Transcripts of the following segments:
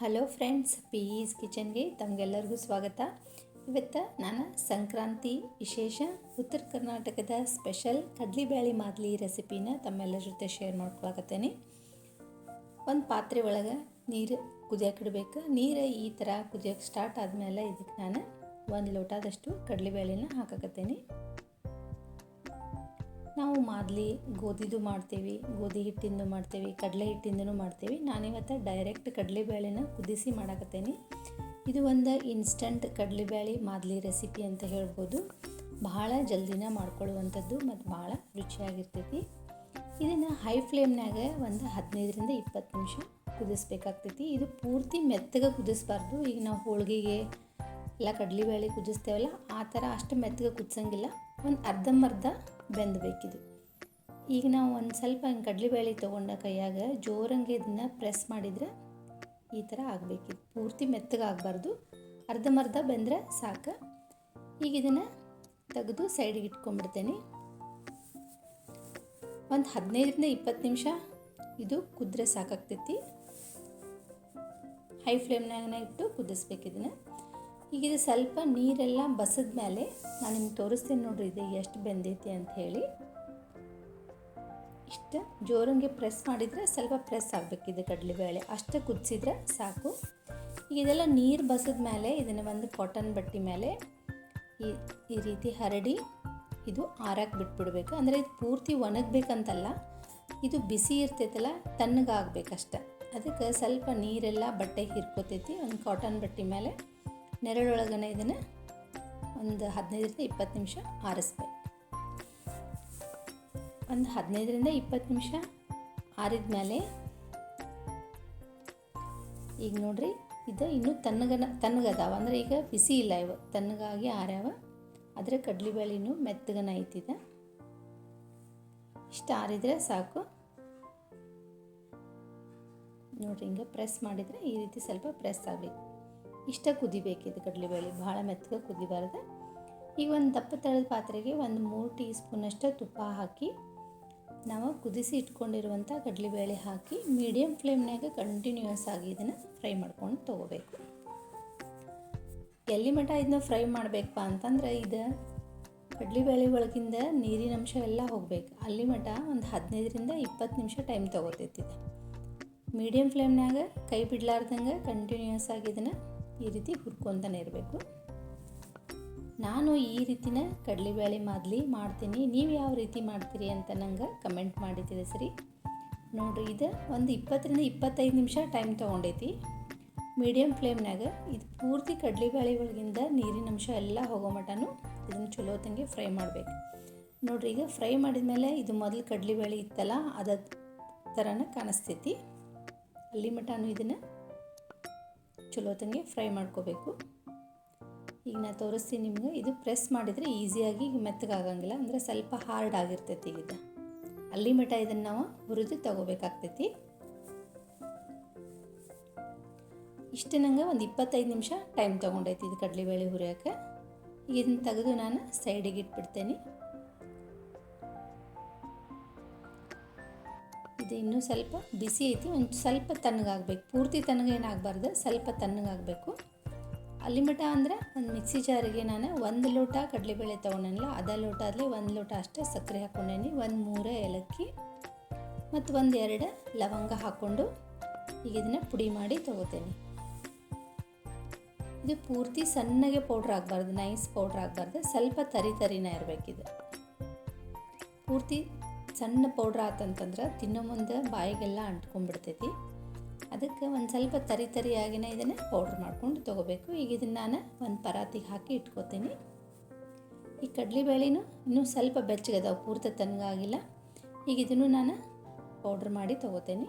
Hello friends P is ಕಿಚನ್ಗೆ ತಮಗೆಲ್ಲರಿಗೂ ಸ್ವಾಗತ. ಇವತ್ತು ನಾನು ಸಂಕ್ರಾಂತಿ ವಿಶೇಷ ಉತ್ತರ ಕರ್ನಾಟಕದ ಸ್ಪೆಷಲ್ ಕಡ್ಲಿಬೇಳೆ ಮಾದಲಿ ರೆಸಿಪಿನ ತಮ್ಮೆಲ್ಲರ ಜೊತೆ ಶೇರ್ ಮಾಡ್ಕೊಳಕತ್ತೇನೆ. ಒಂದು ಪಾತ್ರೆ ಒಳಗೆ ನೀರು ಕುದಿಯಾಕಿಡ್ಬೇಕು. ನೀರು ಈ ಥರ ಕುದಿಯೋಕೆ ಸ್ಟಾರ್ಟ್ ಆದಮೇಲೆ ಇದಕ್ಕೆ ನಾನು ಒಂದು ಲೋಟದಷ್ಟು ಕಡಲೆಬೇಳೆನ ಹಾಕಕತ್ತೇನೆ. ನಾವು ಮಾದಲಿ ಗೋಧಿದು ಮಾಡ್ತೀವಿ, ಗೋಧಿ ಹಿಟ್ಟಿಂದು ಮಾಡ್ತೀವಿ, ಕಡಲೆ ಹಿಟ್ಟಿಂದನೂ ಮಾಡ್ತೀವಿ. ನಾನಿವತ್ತು ಡೈರೆಕ್ಟ್ ಕಡಲೆಬೇಳೆನ ಕುದಿಸಿ ಮಾಡಾಕತ್ತೇನೆ. ಇದು ಒಂದು ಇನ್ಸ್ಟಂಟ್ ಕಡಲೆಬೇಳೆ ಮಾದಲಿ ರೆಸಿಪಿ ಅಂತ ಹೇಳ್ಬೋದು. ಬಹಳ ಜಲ್ದಿನ ಮಾಡ್ಕೊಳ್ಳುವಂಥದ್ದು ಮತ್ತು ಭಾಳ ರುಚಿಯಾಗಿರ್ತೈತಿ. ಇದನ್ನು ಹೈ ಫ್ಲೇಮ್ನಾಗ ಒಂದು ಹದಿನೈದರಿಂದ ಇಪ್ಪತ್ತು ನಿಮಿಷ ಕುದಿಸ್ಬೇಕಾಗ್ತೈತಿ. ಇದು ಪೂರ್ತಿ ಮೆತ್ತಗೆ ಕುದಿಸ್ಬಾರ್ದು. ಈಗ ನಾವು ಹೋಳಿಗೆಗೆ ಎಲ್ಲ ಕಡಲೆಬೇಳೆ ಕುದಿಸ್ತೇವಲ್ಲ, ಆ ಥರ ಅಷ್ಟು ಮೆತ್ತಗೆ ಕುದಿಸಂಗಿಲ್ಲ. ಒಂದು ಅರ್ಧಂಬರ್ಧ ಬೆಂದಬೇಕಿದು. ಈಗ ನಾವು ಒಂದು ಸ್ವಲ್ಪ ಹಿಂಗೆ ಕಡಲೆಬೇಳೆ ತೊಗೊಂಡ ಕೈಯಾಗ ಜೋರಂಗೆ ಇದನ್ನು ಪ್ರೆಸ್ ಮಾಡಿದರೆ ಈ ಥರ ಆಗಬೇಕಿದು. ಪೂರ್ತಿ ಮೆತ್ತಗಾಗಬಾರ್ದು ಅರ್ಧಮರ್ಧ ಬೆಂದರೆ ಸಾಕು. ಈಗ ಇದನ್ನು ತೆಗೆದು ಸೈಡಿಗೆ ಇಟ್ಕೊಂಡ್ಬಿಡ್ತೇನೆ. ಒಂದು ಹದಿನೈದರಿಂದ ಇಪ್ಪತ್ತು ನಿಮಿಷ ಇದು ಕುದ್ರೆ ಸಾಕಾಗ್ತೈತಿ. ಹೈ ಫ್ಲೇಮ್ನಾಗನ ಇಟ್ಟು ಕುದಿಸ್ಬೇಕು ಇದನ್ನು ಈಗ ಇದು ಸ್ವಲ್ಪ ನೀರೆಲ್ಲ ಬಸದ ಮೇಲೆ ನಾನು ನಿಮ್ಗೆ ತೋರಿಸ್ತೀನಿ ನೋಡ್ರಿ ಇದು ಎಷ್ಟು ಬೆಂದೈತಿ ಅಂತ ಹೇಳಿ. ಇಷ್ಟು ಜೋರಂಗೆ ಪ್ರೆಸ್ ಮಾಡಿದರೆ ಸ್ವಲ್ಪ ಪ್ರೆಸ್ ಆಗಬೇಕಿದೆ ಕಡಲೆಬೇಳೆ ಅಷ್ಟು ಕುದಿಸಿದ್ರೆ ಸಾಕು. ಈಗ ಇದೆಲ್ಲ ನೀರು ಬಸದ ಮೇಲೆ ಇದನ್ನು ಒಂದು ಕಾಟನ್ ಬಟ್ಟೆ ಮೇಲೆ ಈ ಈ ರೀತಿ ಹರಡಿ ಇದು ಆರಕ್ಕೆ ಬಿಟ್ಬಿಡ್ಬೇಕು. ಅಂದರೆ ಇದು ಪೂರ್ತಿ ಒಣಗಬೇಕಂತಲ್ಲ, ಇದು ಬಿಸಿ ಇರ್ತೈತಲ್ಲ ತಣ್ಣಗಾಗಬೇಕಷ್ಟೆ. ಅದಕ್ಕೆ ಸ್ವಲ್ಪ ನೀರೆಲ್ಲ ಬಟ್ಟೆ ಹಿರ್ಕೋತೈತಿ, ಒಂದು ಕಾಟನ್ ಬಟ್ಟೆ ಮೇಲೆ. ನೆರಳೊಳಗನೆ ಇದನ್ನು ಒಂದು ಹದಿನೈದರಿಂದ ಇಪ್ಪತ್ತು ನಿಮಿಷ ಆರಿಸ್ಬೇಕು. ಒಂದು ಹದಿನೈದರಿಂದ ಇಪ್ಪತ್ತು ನಿಮಿಷ ಆರಿದ ಮೇಲೆ ಈಗ ನೋಡ್ರಿ, ಇದು ಇನ್ನೂ ತಣ್ಣಗನ, ತಣ್ಣಗದಾವ, ಅಂದರೆ ಈಗ ಬಿಸಿ ಇಲ್ಲ ಇವು, ತಣ್ಣಗಾಗಿ ಆರ್ಯಾವ. ಆದರೆ ಕಡ್ಲಿಬೇಳೆನೂ ಮೆತ್ತಗನ ಐತಿದೆ. ಇಷ್ಟು ಆರಿದ್ರೆ ಸಾಕು. ನೋಡ್ರಿ ಹಿಂಗೆ ಪ್ರೆಸ್ ಮಾಡಿದರೆ ಈ ರೀತಿ ಸ್ವಲ್ಪ ಪ್ರೆಸ್ ಆಗಬೇಕು. ಇಷ್ಟ ಇದು ಕಡಲೆಬೇಳೆ, ಭಾಳ ಮೆತ್ತಗೆ ಕುದಿಬಾರ್ದು. ಈಗ ಒಂದು ದಪ್ಪ ತಳದ ಪಾತ್ರೆಗೆ ಒಂದು ಮೂರು ಟೀ ಸ್ಪೂನಷ್ಟು ತುಪ್ಪ ಹಾಕಿ, ನಾವು ಕುದಿಸಿ ಇಟ್ಕೊಂಡಿರುವಂಥ ಕಡಲೆಬೇಳೆ ಹಾಕಿ ಮೀಡಿಯಮ್ ಫ್ಲೇಮ್ನಾಗ ಕಂಟಿನ್ಯೂಯಸ್ ಆಗಿ ಇದನ್ನು ಫ್ರೈ ಮಾಡ್ಕೊಂಡು ತೊಗೋಬೇಕು. ಎಲ್ಲಿ ಮಟ ಇದನ್ನ ಫ್ರೈ ಮಾಡಬೇಕಪ್ಪ ಅಂತಂದ್ರೆ ಇದು ಕಡಲೆಬೇಳೆ ಒಳಗಿಂದ ನೀರಿನ ಅಂಶ ಎಲ್ಲ ಹೋಗ್ಬೇಕು. ಅಲ್ಲಿ ಮಟ ಒಂದು ಹದಿನೈದರಿಂದ ಇಪ್ಪತ್ತು ನಿಮಿಷ ಟೈಮ್ ತೊಗೋತೈತಿ ಇದು. ಮೀಡಿಯಮ್ ಫ್ಲೇಮ್ನಾಗ ಕೈ ಬಿಡ್ಲಾರ್ದಂಗೆ ಕಂಟಿನ್ಯೂಯಸ್ ಆಗಿ ಇದನ್ನು ಈ ರೀತಿ ಹುರ್ಕೊತಾನೆ ಇರಬೇಕು. ನಾನು ಈ ರೀತಿನ ಕಡಲೆಬೇಳೆ ಮಾದಲಿ ಮಾಡ್ತೀನಿ. ನೀವು ಯಾವ ರೀತಿ ಮಾಡ್ತೀರಿ ಅಂತ ನಂಗೆ ಕಮೆಂಟ್ ಮಾಡಿ ತಿಳಿಸ್ರಿ. ನೋಡಿರಿ, ಇದು ಒಂದು ಇಪ್ಪತ್ತರಿಂದ ಇಪ್ಪತ್ತೈದು ನಿಮಿಷ ಟೈಮ್ ತೊಗೊಂಡೈತಿ. ಮೀಡಿಯಮ್ ಫ್ಲೇಮ್ನಾಗ ಇದು ಪೂರ್ತಿ ಕಡಲೆಬೇಳೆ ಒಳಗಿಂದ ನೀರಿನ ಅಂಶ ಎಲ್ಲ ಹೋಗೋ ಮಟನು ಇದನ್ನು ಚಲೋ ತಂಗೆ ಫ್ರೈ ಮಾಡಬೇಕು. ನೋಡಿರಿ, ಈಗ ಫ್ರೈ ಮಾಡಿದ ಮೇಲೆ ಇದು ಮೊದಲು ಕಡಲೆಬೇಳೆ ಇತ್ತಲ್ಲ, ಅದ ಥರನ ಕಾಣಿಸ್ತೈತಿ. ಅಲ್ಲಿ ಮಟನು ಇದನ್ನು ಚಲೋ ತಂಗೆ ಫ್ರೈ ಮಾಡ್ಕೋಬೇಕು. ಈಗ ನಾ ತೋರಿಸ್ತೀನಿ ನಿಮ್ಗೆ. ಇದು ಪ್ರೆಸ್ ಮಾಡಿದರೆ ಈಸಿಯಾಗಿ ಮೆತ್ತಗಾಗಂಗಿಲ್ಲ. ಅಂದರೆ ಸ್ವಲ್ಪ ಹಾರ್ಡ್ ಆಗಿರ್ತೈತಿ ಈಗ ಅಲ್ಲಿ ಮಟ ಇದನ್ನು ನಾವು ಹುರಿದು ತಗೋಬೇಕಾಗ್ತೈತಿ. ಇಷ್ಟು ನಂಗೆ ಒಂದು ಇಪ್ಪತ್ತೈದು ನಿಮಿಷ ಟೈಮ್ ತೊಗೊಂಡೈತಿ ಇದು ಕಡಲೆಬೇಳೆ ಹುರಿಯೋಕೆ ಈಗ ಇದನ್ನು ತೆಗೆದು ನಾನು ಸೈಡಿಗೆ ಇಟ್ಬಿಡ್ತೇನೆ. ಇದು ಇನ್ನೂ ಸ್ವಲ್ಪ ಬಿಸಿ ಐತಿ, ಒಂದು ಸ್ವಲ್ಪ ತಣ್ಣಗಾಗಬೇಕು. ಪೂರ್ತಿ ತಣ್ಣಗೇನಾಗಬಾರ್ದು ಸ್ವಲ್ಪ ತಣ್ಣಗಾಗಬೇಕು. ಅಲ್ಲಿ ಅಂದರೆ ಒಂದು ಮಿಕ್ಸಿ ಜಾರಿಗೆ ನಾನು ಒಂದು ಲೋಟ ಕಡಲೆಬೇಳೆ ತೊಗೊಂಡಿಲ್ಲ ಅದ ಲೋಟ ಅಲ್ಲಿ ಒಂದು ಲೋಟ ಅಷ್ಟೇ ಸಕ್ಕರೆ ಹಾಕ್ಕೊಂಡೇನಿ ಒಂದು ಮೂರೇ ಏಲಕ್ಕಿ ಮತ್ತು ಒಂದು ಎರಡು ಲವಂಗ ಹಾಕ್ಕೊಂಡು ಈಗ ಇದನ್ನು ಪುಡಿ ಮಾಡಿ ತೊಗೋತೇನೆ. ಇದು ಪೂರ್ತಿ ಸಣ್ಣಗೆ ಪೌಡ್ರ್ ಆಗಬಾರ್ದು, ನೈಸ್ ಪೌಡ್ರ್ ಆಗಬಾರ್ದು, ಸ್ವಲ್ಪ ತರಿ ತರಿನೇ ಇರಬೇಕಿದು. ಪೂರ್ತಿ ಸಣ್ಣ ಪೌಡ್ರ್ ಆತಂತಂದ್ರೆ ತಿನ್ನೋ ಮುಂದೆ ಬಾಯಿಗೆಲ್ಲ ಅಂಟ್ಕೊಂಡ್ಬಿಡ್ತೈತಿ. ಅದಕ್ಕೆ ಒಂದು ಸ್ವಲ್ಪ ತರಿ ತರಿಯಾಗಿನ ಇದನ್ನು ಪೌಡ್ರ್ ಮಾಡ್ಕೊಂಡು ತೊಗೋಬೇಕು. ಈಗ ಇದನ್ನು ನಾನು ಒಂದು ಪರಾತಿಗೆ ಹಾಕಿ ಇಟ್ಕೋತೀನಿ. ಈ ಕಡಲೆಬೇಳೆನೂ ಇನ್ನೂ ಸ್ವಲ್ಪ ಬೆಚ್ಚಗದಾವೆ, ಪೂರ್ತಿ ತನಗಾಗಿಲ್ಲ ಈಗ ಇದನ್ನು ನಾನು ಪೌಡ್ರ್ ಮಾಡಿ ತೊಗೋತೇನೆ.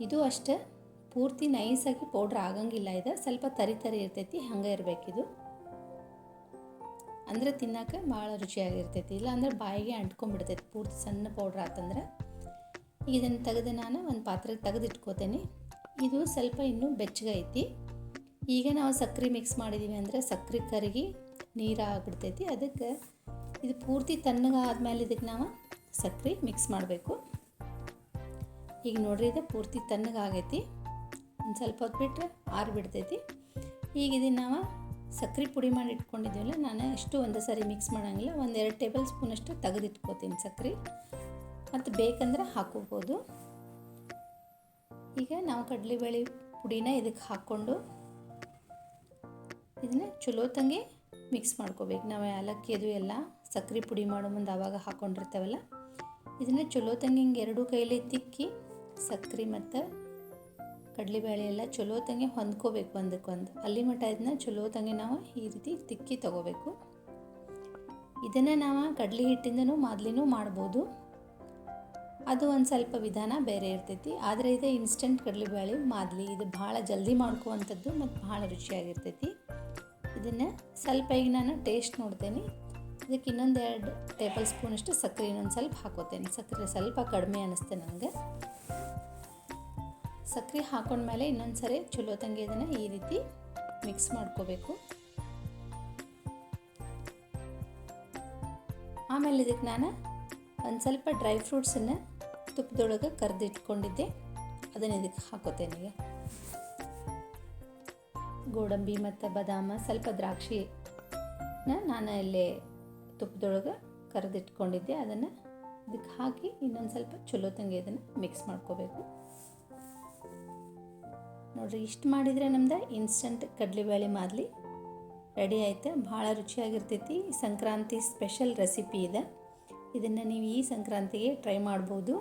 ಇದು ಅಷ್ಟೇ, ಪೂರ್ತಿ ನೈಸಾಗಿ ಪೌಡ್ರ್ ಆಗಂಗಿಲ್ಲ ಇದು. ಸ್ವಲ್ಪ ತರಿ ತರಿ ಇರ್ತೈತಿ, ಹಂಗೆ ಇರಬೇಕಿದು. ಅಂದರೆ ತಿನ್ನೋಕೆ ಭಾಳ ರುಚಿಯಾಗಿರ್ತೈತಿ. ಇಲ್ಲ ಅಂದ್ರೆ ಬಾಯಿಗೆ ಅಂಟ್ಕೊಂಡ್ಬಿಡ್ತೈತಿ. ಪೂರ್ತಿ ಸಣ್ಣ ಪೌಡ್ರ್ ಆತಂದ್ರೆ ಇದನ್ನು ತೆಗೆದು ನಾನು ಒಂದು ಪಾತ್ರೆಗೆ ತೆಗೆದು ಇಟ್ಕೋತೇನೆ ಇದು ಸ್ವಲ್ಪ ಇನ್ನೂ ಬೆಚ್ಚಗೈತಿ ಈಗ ನಾವು ಸಕ್ಕರೆ ಮಿಕ್ಸ್ ಮಾಡಿದ್ದೀವಿ ಅಂದರೆ ಸಕ್ಕರೆ ಕರಗಿ ನೀರು ಆಗ್ಬಿಡ್ತೈತಿ. ಅದಕ್ಕೆ ಇದು ಪೂರ್ತಿ ತಣ್ಣಗಾದ್ಮೇಲೆ ಇದಕ್ಕೆ ನಾವು ಸಕ್ಕರೆ ಮಿಕ್ಸ್ ಮಾಡಬೇಕು. ಈಗ ನೋಡ್ರಿ ಇದು ಪೂರ್ತಿ ತಣ್ಣಗಾಗೈತಿ ಒಂದು ಸ್ವಲ್ಪ ಹೊತ್ತು ಬಿಟ್ಟರೆ ಆರಿಬಿಡ್ತೈತಿ. ಈಗ ಇದನ್ನು ನಾವು ಸಕ್ಕರೆ ಪುಡಿ ಮಾಡಿ ಇಟ್ಕೊಂಡಿದ್ದೀವಲ್ಲ, ನಾನು ಅಷ್ಟು ಒಂದು ಸರಿ ಮಿಕ್ಸ್ ಮಾಡೋಂಗಿಲ್ಲ, ಒಂದು ಎರಡು ಟೇಬಲ್ ಸ್ಪೂನಷ್ಟು ತೆಗೆದಿಟ್ಕೋತೀನಿ ಸಕ್ಕರೆ ಮತ್ತು ಬೇಕಂದ್ರೆ ಹಾಕೋಬೋದು. ಈಗ ನಾವು ಕಡಲೆಬೇಳೆ ಪುಡಿನ ಇದಕ್ಕೆ ಹಾಕ್ಕೊಂಡು ಇದನ್ನ ಚಲೋ ಮಿಕ್ಸ್ ಮಾಡ್ಕೋಬೇಕು. ನಾವು ಏಲಕ್ಕಿ ಅದು ಎಲ್ಲ ಸಕ್ಕರೆ ಪುಡಿ ಮಾಡೋ ಮುಂದೆ ಆವಾಗ ಹಾಕ್ಕೊಂಡಿರ್ತೇವಲ್ಲ ಇದನ್ನ ಚಲೋ ಹಿಂಗೆ ಎರಡೂ ಕೈಲಿ ತಿಕ್ಕಿ ಸಕ್ಕರೆ ಮತ್ತು ಕಡಲೆಬೇಳೆ ಎಲ್ಲ ಚಲೋ ತಂಗೆ ಹೊಂದ್ಕೋಬೇಕು ಒಂದಕ್ಕೊಂದು ಅಲ್ಲಿ ಮಟ್ಟ ಇದನ್ನ ಚಲೋ ನಾವು ಈ ರೀತಿ ತಿಕ್ಕಿ ತಗೋಬೇಕು. ಇದನ್ನು ನಾವು ಕಡಲೆ ಹಿಟ್ಟಿಂದನೂ ಮಾದಲಿನೂ ಮಾಡ್ಬೋದು. ಅದು ಒಂದು ಸ್ವಲ್ಪ ವಿಧಾನ ಬೇರೆ ಇರ್ತೈತಿ. ಆದರೆ ಇದು ಇನ್ಸ್ಟೆಂಟ್ ಕಡಲೆಬೇಳೆ ಮಾದಲಿ. ಇದು ಭಾಳ ಜಲ್ದಿ ಮಾಡ್ಕೋವಂಥದ್ದು ಮತ್ತು ಭಾಳ ರುಚಿಯಾಗಿರ್ತೈತಿ. ಇದನ್ನು ಸ್ವಲ್ಪ ಈಗ ನಾನು ಟೇಸ್ಟ್ ನೋಡ್ತೇನೆ. ಇದಕ್ಕೆ ಇನ್ನೊಂದು ಎರಡು ಟೇಬಲ್ ಸ್ಪೂನಷ್ಟು ಸಕ್ಕರೆ ಇನ್ನೊಂದು ಸ್ವಲ್ಪ ಹಾಕೋತೇನೆ. ಸಕ್ಕರೆ ಸ್ವಲ್ಪ ಕಡಿಮೆ ಅನ್ನಿಸ್ತೆ ನನಗೆ ಸಕ್ಕರೆ ಹಾಕೊಂಡ್ಮೇಲೆ ಇನ್ನೊಂದು ಸರಿ ಚಲೋ ತಂಗಿ ಇದನ್ನು ಈ ರೀತಿ ಮಿಕ್ಸ್ ಮಾಡ್ಕೋಬೇಕು. ಆಮೇಲೆ ಇದಕ್ಕೆ ನಾನು ಒಂದು ಸ್ವಲ್ಪ ಡ್ರೈ ಫ್ರೂಟ್ಸನ್ನು ತುಪ್ಪದೊಳಗೆ ಕರೆದಿಟ್ಕೊಂಡಿದ್ದೆ ಅದನ್ನು ಇದಕ್ಕೆ ಹಾಕೋತೇನೆ ಗೋಡಂಬಿ ಮತ್ತು ಬಾದಾಮ ಸ್ವಲ್ಪ ದ್ರಾಕ್ಷಿನ ನಾನು ಇಲ್ಲೇ ತುಪ್ಪದೊಳಗೆ ಕರೆದಿಟ್ಕೊಂಡಿದ್ದೆ ಅದನ್ನು ಇದಕ್ಕೆ ಹಾಕಿ ಇನ್ನೊಂದು ಸ್ವಲ್ಪ ಚಲೋ ತಂಗಿ ಅದನ್ನು ಮಿಕ್ಸ್ ಮಾಡ್ಕೋಬೇಕು. ನೋಡಿರಿ, ಇಷ್ಟು ಮಾಡಿದರೆ ನಮ್ದು ಇನ್ಸ್ಟಂಟ್ ಕಡಲೆಬೇಳೆ ಮಾದಲಿ. ರೆಡಿ ಆಯ್ತು? ಭಾಳ ರುಚಿಯಾಗಿರ್ತೈತಿ. ಸಂಕ್ರಾಂತಿ ಸ್ಪೆಷಲ್ ರೆಸಿಪಿ ಇದೆ. ಇದನ್ನು ನೀವು ಈ ಸಂಕ್ರಾಂತಿಗೆ ಟ್ರೈ ಮಾಡ್ಬೋದು.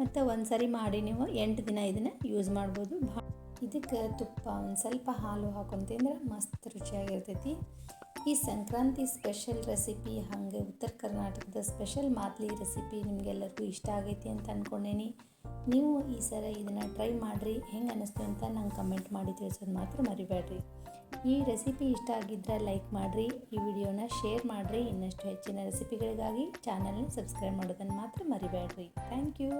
ಮತ್ತು ಒಂದು ಸರಿ ಮಾಡಿ ನೀವು ಎಂಟು ದಿನ ಇದನ್ನು ಯೂಸ್ ಮಾಡ್ಬೋದು. ಭಾ ಇದಕ್ಕೆ ತುಪ್ಪ ಒಂದು ಸ್ವಲ್ಪ ಹಾಲು ಹಾಕೊಂಡು ತಿಂದ್ರೆ ಮಸ್ತ್ ರುಚಿಯಾಗಿರ್ತೈತಿ. ಈ ಸಂಕ್ರಾಂತಿ ಸ್ಪೆಷಲ್ ರೆಸಿಪಿ ಹಾಗೆ ಉತ್ತರ ಕರ್ನಾಟಕದ ಸ್ಪೆಷಲ್ ಮಾದಲಿ ರೆಸಿಪಿ ನಿಮಗೆಲ್ಲರಿಗೂ ಇಷ್ಟ ಆಗೈತಿ ಅಂತ ಅಂದ್ಕೊಂಡೇನಿ ನೀವು ಈ ಸಲ ಇದನ್ನು ಟ್ರೈ ಮಾಡಿರಿ, ಹೆಂಗೆ ಅನ್ನಿಸ್ತು ಅಂತ ನಂಗೆ ಕಮೆಂಟ್ ಮಾಡಿ ತಿಳಿಸೋದು ಮಾತ್ರ ಮರಿಬೇಡ್ರಿ. ಈ ರೆಸಿಪಿ ಇಷ್ಟ ಆಗಿದ್ದರೆ ಲೈಕ್ ಮಾಡಿರಿ, ಈ ವಿಡಿಯೋನ ಶೇರ್ ಮಾಡಿರಿ, ಇನ್ನಷ್ಟು ಹೆಚ್ಚಿನ ರೆಸಿಪಿಗಳಿಗಾಗಿ ಚಾನಲ್ನ ಸಬ್ಸ್ಕ್ರೈಬ್ ಮಾಡೋದನ್ನು ಮಾತ್ರ ಮರಿಬೇಡ್ರಿ. Thank you